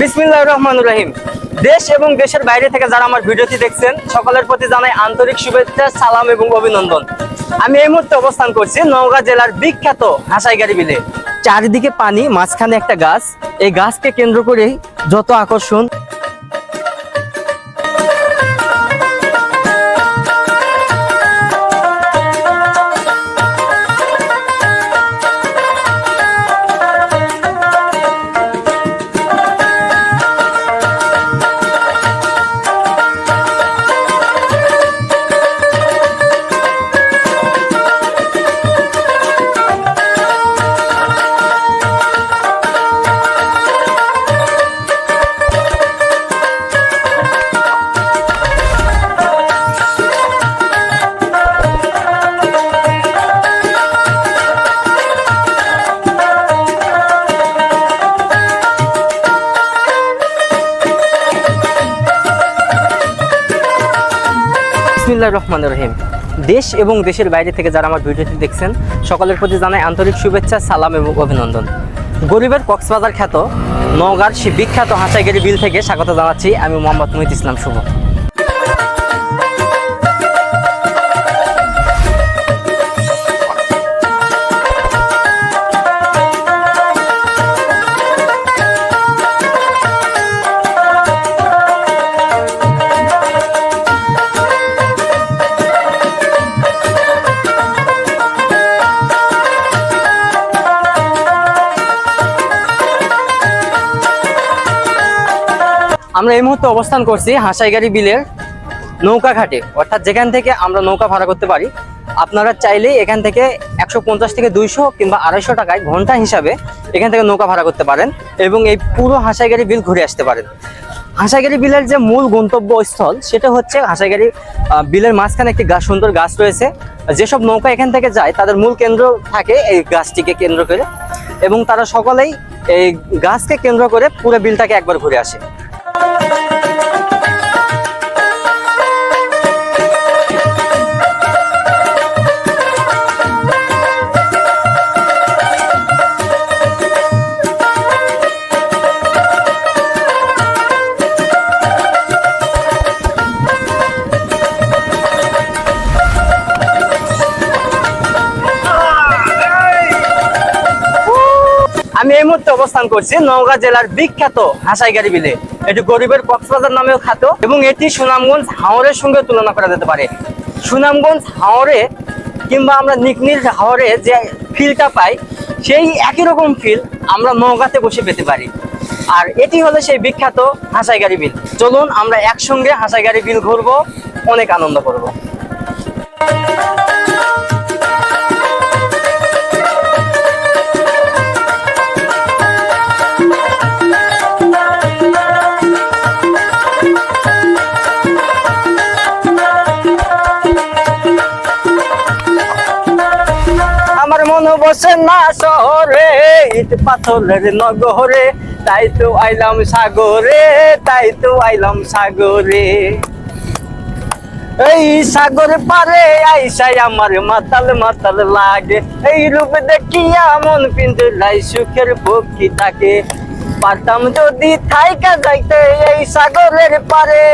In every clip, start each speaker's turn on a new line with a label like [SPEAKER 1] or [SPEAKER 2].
[SPEAKER 1] বিসমিল্লাহ রহমান রহিম। দেশ এবং দেশের বাইরে থেকে যারা আমার ভিডিওটি দেখছেন, সকলের প্রতি জানাই আন্তরিক শুভেচ্ছা, সালাম এবং অভিনন্দন। আমি এই মুহূর্তে অবস্থান করছি নওগাঁ জেলার বিখ্যাত হাসাইগাড়ি বিলে। চারিদিকে পানি, মাঝখানে একটা গাছ। এই গাছকে কেন্দ্র করেই যত আকর্ষণ বিসমিল্লাহ রহমান রহিম। দেশ এবং দেশের বাইরে থেকে যারা আমার ভিডিওটি দেখছেন, সকলের প্রতি জানাই আন্তরিক শুভেচ্ছা, সালাম এবং অভিনন্দন। গরিবের কক্সবাজার খ্যাত নওগাঁর সে বিখ্যাত হাঁচাইগেরি বিল থেকে স্বাগত জানাচ্ছি আমি মোহাম্মদ মুহিত ইসলাম শুভ। আমরা এই মুহূর্তে অবস্থান করছি হাসাইগাড়ি বিলের নৌকা ঘাটে। অর্থাৎ যেখান থেকে আমরা নৌকা ভাড়া করতে পারি, আপনারা চাইলে এখান থেকে একশো পঞ্চাশ থেকে দুইশো কিংবা আড়াইশো টাকায় ঘণ্টা হিসাবে এখান থেকে নৌকা ভাড়া করতে পারেন এবং এই পুরো হাসাইগাড়ি বিল ঘুরে আসতে পারেন। হাসাইগাড়ি বিলের যে মূল গন্তব্যস্থল, সেটা হচ্ছে হাসাইগাড়ি বিলের মাঝখানে একটি গাছ সুন্দর গাছ রয়েছে। যেসব নৌকা এখান থেকে যায়, তাদের মূল কেন্দ্র থাকে এই গাছটিকে কেন্দ্র করে এবং তারা সকলেই এই গাছকে কেন্দ্র করে পুরো বিলটাকে একবার ঘুরে আসে। মুহূর্তে অবস্থান করছি নওগাঁ জেলার বিখ্যাত হাসাইগাড়ি বিলে। এটি গরিবের কক্সবাজার নামেও খ্যাত এবং এটি সুনামগঞ্জ হাওরের সঙ্গে তুলনা করা যেতে পারে। সুনামগঞ্জ হাওরে কিংবা আমরা নিকনির হাওরে যে ফিলটা পাই, সেই একই রকম ফিল আমরা নওগাঁতে বসে পেতে পারি। আর এটি হলো সেই বিখ্যাত হাসাইগাড়ি বিল। চলুন আমরা একসঙ্গে হাসাইগাড়ি বিল ঘুরবো, অনেক আনন্দ করব। বসে না শহরে, ইট পাথরের নগরে, তাই তো আইলাম সাগরে, তাই তো আইলাম সাগরে। এই সাগর পারে আইসাই আমার মাতাল মাতাল লাগে। এই রূপ দেখিয়া মন পিন্দুলাই সুখের পক্ষী থাকে। পারতাম যদি থাইকা যাইতে এই সাগরের পারে।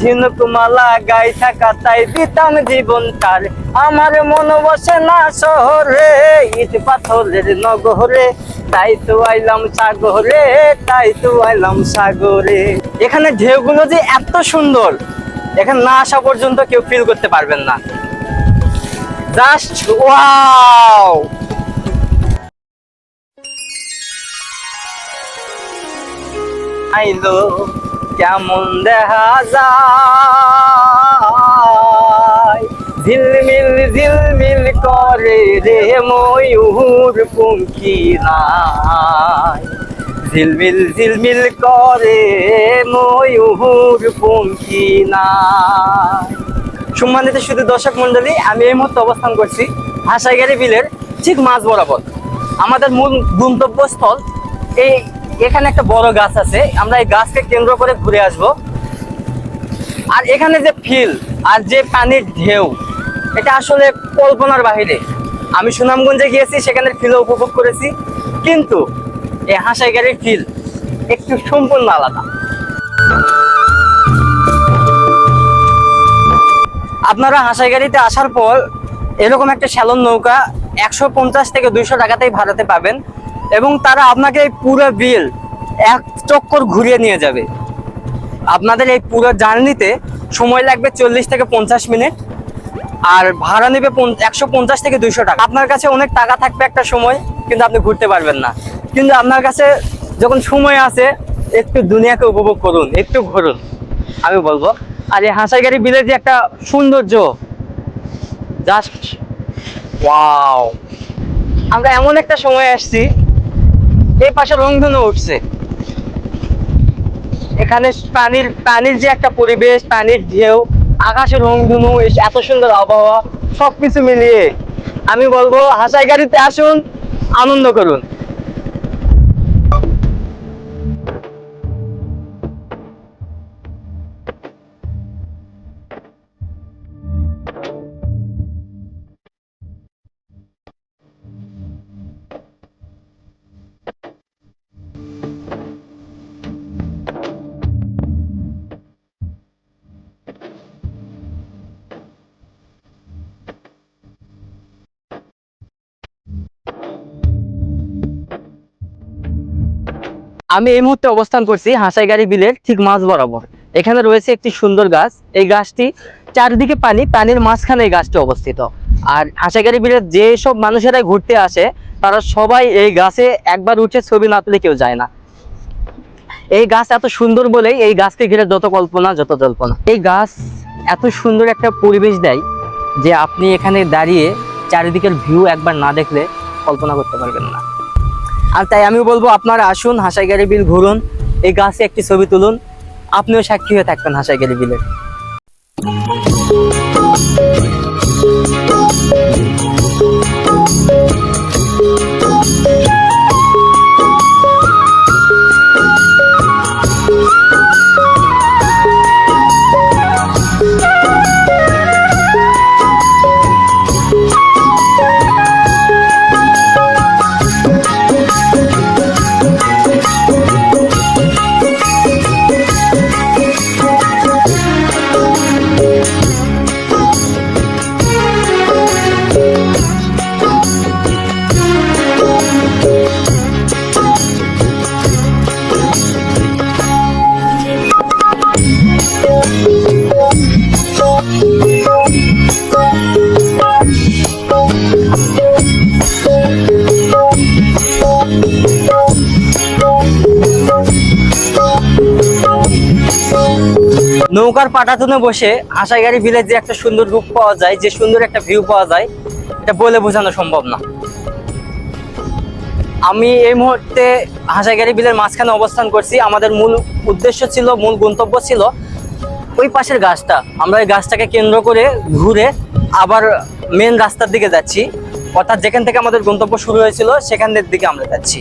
[SPEAKER 1] ঝিনুক মালা গাই থাকা তাই দিতাম জীবন তার। আমার মন বসে না শহরে, ইট পাথরের নগরে। তাই তো আইলাম সাগরে, তাই তো আইলাম সাগরে। এখানে ঢেউগুলো যে এত সুন্দর, এখানে না আসা পর্যন্ত কেউ ফিল করতে পারবেন না। জাস্ট ওয়াও আইলো। কেমন দেখা যায়? ঝিলমিল ঝিলমিল করে রে ময়ূর পুঙ্কি নাই। ঝিলমিল ঝিলমিল করে ময়ূর পুঙ্কি নাই। সম্মানিত শুধু দর্শক মন্ডলী আমি এই মুহূর্তে অবস্থান করছি হাসাইগাড়ি বিলের ঠিক মাঝ বরাবর। আমাদের মূল গন্তব্যস্থল এই এখানে একটা বড় গাছ আছে। আমরা এই গাছকে কেন্দ্র করে ঘুরে আসব। আর এখানে যে ফিল আর যে পানির ঢেউ, এটা আসলে কল্পনার বাহিরে। আমি সুনামগঞ্জে গিয়েছি, সেখানে ফিলও উপভোগ করেছি। কিন্তু এই হাসাইগাড়ির ফিল একটু সম্পূর্ণ আলাদা। আপনারা হাসাই গাড়িতে আসার পর এরকম একটা শ্যালন নৌকা একশো পঞ্চাশ থেকে দুইশো টাকাতেই ভাড়াতে পাবেন। এবং তারা আপনাকে এই পুরো বিল এক চক্কর ঘুরিয়ে নিয়ে যাবে। আপনাদের এই পুরো জার্নিতে সময় লাগবে চল্লিশ থেকে পঞ্চাশ মিনিট, আর ভাড়া নেবে একশো পঞ্চাশ থেকে দুইশো টাকা। আপনার কাছে অনেক টাকা থাকবে একটা সময়, কিন্তু আপনি ঘুরতে পারবেন না। কিন্তু আপনার কাছে যখন সময় আছে, একটু দুনিয়াকে উপভোগ করুন, একটু ঘুরুন। আমি বলব, আর এই হাঁসাইগাড়ি বিলের যে একটা সৌন্দর্য জাস্ট ওয়াও আমরা এমন একটা সময় আসছি এই পাশে রংধনু উঠছে। এখানে পানির পানির যে একটা পরিবেশ, পানির ঢেউ আকাশের রংধনু এত সুন্দর আবহাওয়া, সবকিছু মিলিয়ে আমি বলব হাসাই গাড়িতে আসুন, আনন্দ করুন। আমি এই মুহূর্তে অবস্থান করছি হাসাইগাড়ি বিলের ঠিক মাঝ বরাবর। এখানে রয়েছে একটি সুন্দর গাছ। এই গাছটি চারিদিকে পানি, পানির মাঝখানে এই গাছটি অবস্থিত। আর হাসাইগাড়ি বিলের যেসব মানুষেরা ঘুরতে আসে, তারা সবাই এই গাছে একবার উঠে ছবি না তুলে কেউ যায় না। এই গাছ এত সুন্দর বলেই এই গাছকে ঘিরে যত কল্পনা, যত জল্পনা। এই গাছ এত সুন্দর একটা পরিবেশ দেয় যে আপনি এখানে দাঁড়িয়ে চারিদিকের ভিউ একবার না দেখলে কল্পনা করতে পারবেন না। আর তাই আমি বলব, আপনারা আসুন, হাসাইগাড়ি বিল ঘুরুন, এই গাছে একটি ছবি তুলুন। আপনিও সাক্ষী হয়ে থাকবেন হাসাইগাড়ি বিলের নৌকার পাটাতনে বসে আশাইগাড়ি বিলের যে একটা সুন্দর রূপ পাওয়া যায়, যে সুন্দর একটা ভিউ পাওয়া যায়, এটা বলে বোঝানো সম্ভব না। আমি এই মুহূর্তে হাসাইগাড়ি বিলের মাঝখানে অবস্থান করছি। আমাদের মূল উদ্দেশ্য ছিল, মূল গন্তব্য ছিল ওই পাশের গাছটা। আমরা এই গাছটাকে কেন্দ্র করে ঘুরে আবার মেন রাস্তার দিকে যাচ্ছি। অর্থাৎ যেখান থেকে আমাদের গন্তব্য শুরু হয়েছিল, সেখানের দিকে আমরা যাচ্ছি।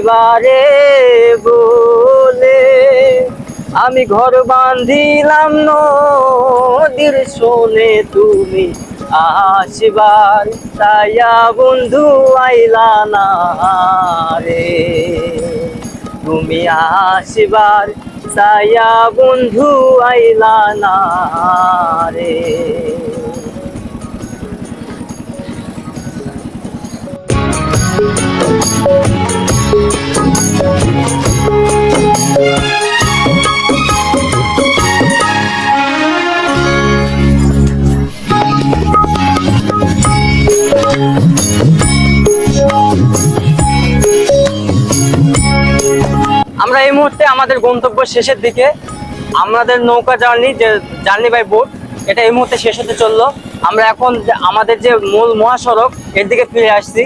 [SPEAKER 1] আইবারে বলে, আমি ঘর বান্ধিলাম নদীর শোনে তুমি আসবার তাইয়া বন্ধু আইলা না রে। তুমি আসবার তাইয়া বন্ধু আইলা না রে। আমাদের গন্তব্য শেষের দিকে। আমাদের নৌকা জার্নি, যে জার্নি বাই বোট, এটা এই মুহূর্তে শেষ হতে চলল। আমরা এখন আমাদের যে মূল মহাসড়ক, এর দিকে ফিরে আসছি।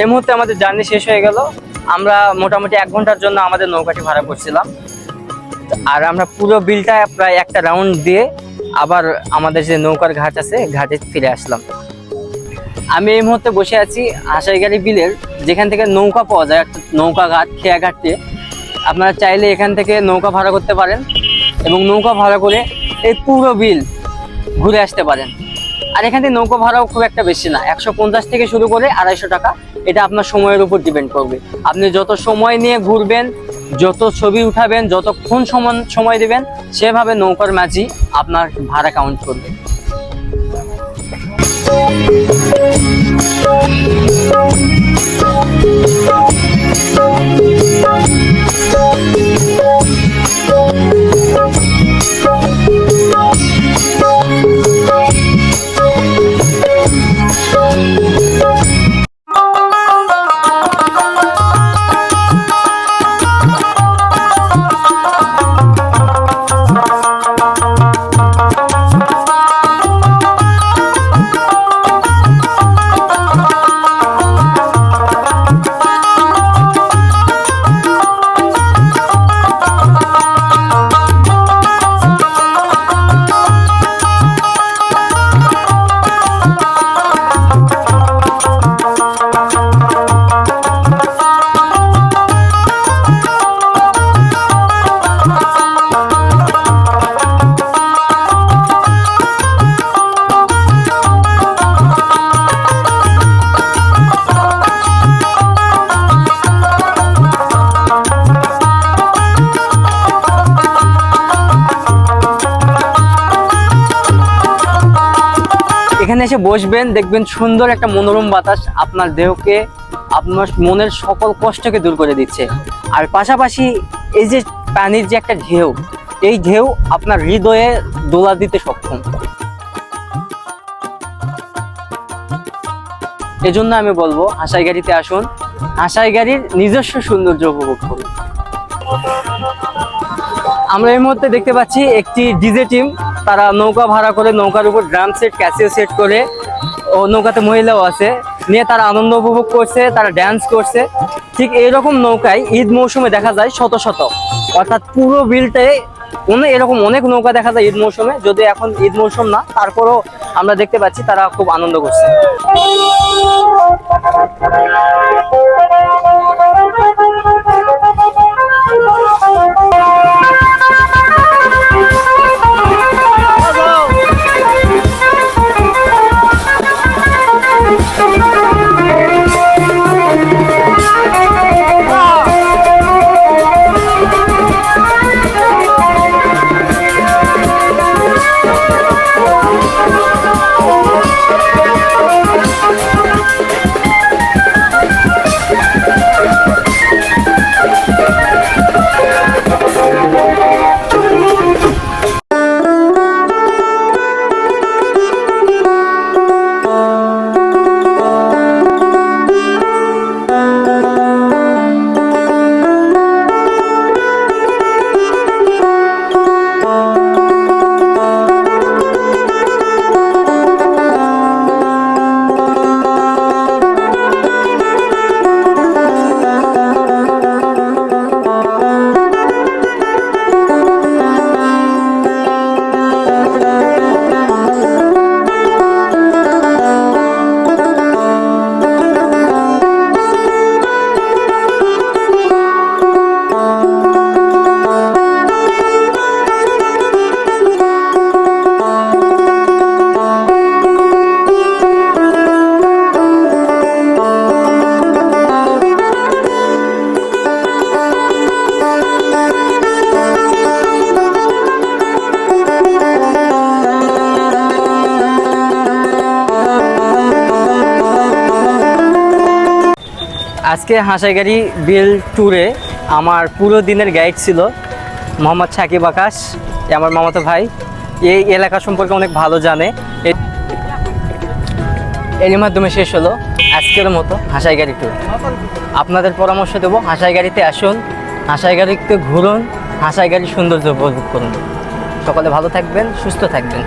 [SPEAKER 1] এই মুহূর্তে আমাদের জার্নি শেষ হয়ে গেল। আমরা মোটামুটি এক ঘণ্টার জন্য আমাদের নৌকাটি ভাড়া করছিলাম। আর আমরা পুরো বিলটা প্রায় একটা রাউন্ড দিয়ে আবার আমাদের যে নৌকার ঘাট আছে, ঘাটে ফিরে আসলাম। আমি এই মুহূর্তে বসে আছি আশাইগাড়ি বিলের, যেখান থেকে নৌকা পাওয়া যায় একটা নৌকা ঘাট, খেয়া ঘাট দিয়ে। আপনারা চাইলে এখান থেকে নৌকা ভাড়া করতে পারেন এবং নৌকা ভাড়া করে এই পুরো বিল ঘুরে আসতে পারেন। আর এখান থেকে নৌকা ভাড়াও খুব একটা বেশি না। একশো পঞ্চাশ থেকে শুরু করে আড়াইশো টাকা। এটা আপনার সময়ের উপর ডিপেন্ড করবে। আপনি যত সময় নিয়ে ঘুরবেন, যত ছবি উঠাবেন, যতক্ষণ সময় সময় দিবেন, সেভাবে নৌকার মাঝি আপনার ভাড়া কাউন্ট করবে। এখানে এসে বসবেন, দেখবেন সুন্দর একটা মনোরম বাতাস আপনার দেহকে, আপনার মনের সকল কষ্টকে দূর করে দিচ্ছে। আর পাশাপাশি এই যে পানির যে একটা ঢেউ, এই ঢেউ আপনার হৃদয়ে দোলা দিতে সক্ষম। এজন্য আমি বলব হাসাই গাড়িতে আসুন। হাসাই গাড়ির নিজস্ব সৌন্দর্য উপভোগ করুন। আমরা এই মুহূর্তে দেখতে পাচ্ছি একটি ডিজে টিম। তারা নৌকা ভাড়া করে নৌকার উপর ড্রাম সেট, ক্যাসিও সেট করে ও নৌকাতে মহিলাও আছে। নিয়ে তারা আনন্দ উপভোগ করছে, তারা ড্যান্স করছে। ঠিক এইরকম নৌকায় ঈদ মৌসুমে দেখা যায় শত শত। অর্থাৎ পুরো বিলটাই অনেক এরকম অনেক নৌকা দেখা যায় ঈদ মৌসুমে। যদি এখন ঈদ মৌসুম না, তারপরেও আমরা দেখতে পাচ্ছি তারা খুব আনন্দ করছে। আজকে হাসাইগাড়ি বিল ট্যুরে আমার পুরো দিনের গাইড ছিল মোহাম্মদ সাকিব আকাশ আমার মামাতো ভাই। এই এলাকা সম্পর্কে অনেক ভালো জানে। এ- এরই মাধ্যমে শেষ হলো আজকের মতো হাসাই গাড়ি ট্যুর আপনাদের পরামর্শ দেবো হাসাই গাড়িতে আসুন হাসাই গাড়িতে ঘুরুন হাসাই গাড়ির সৌন্দর্য উপভোগ করুন। সকলে ভালো থাকবেন, সুস্থ থাকবেন।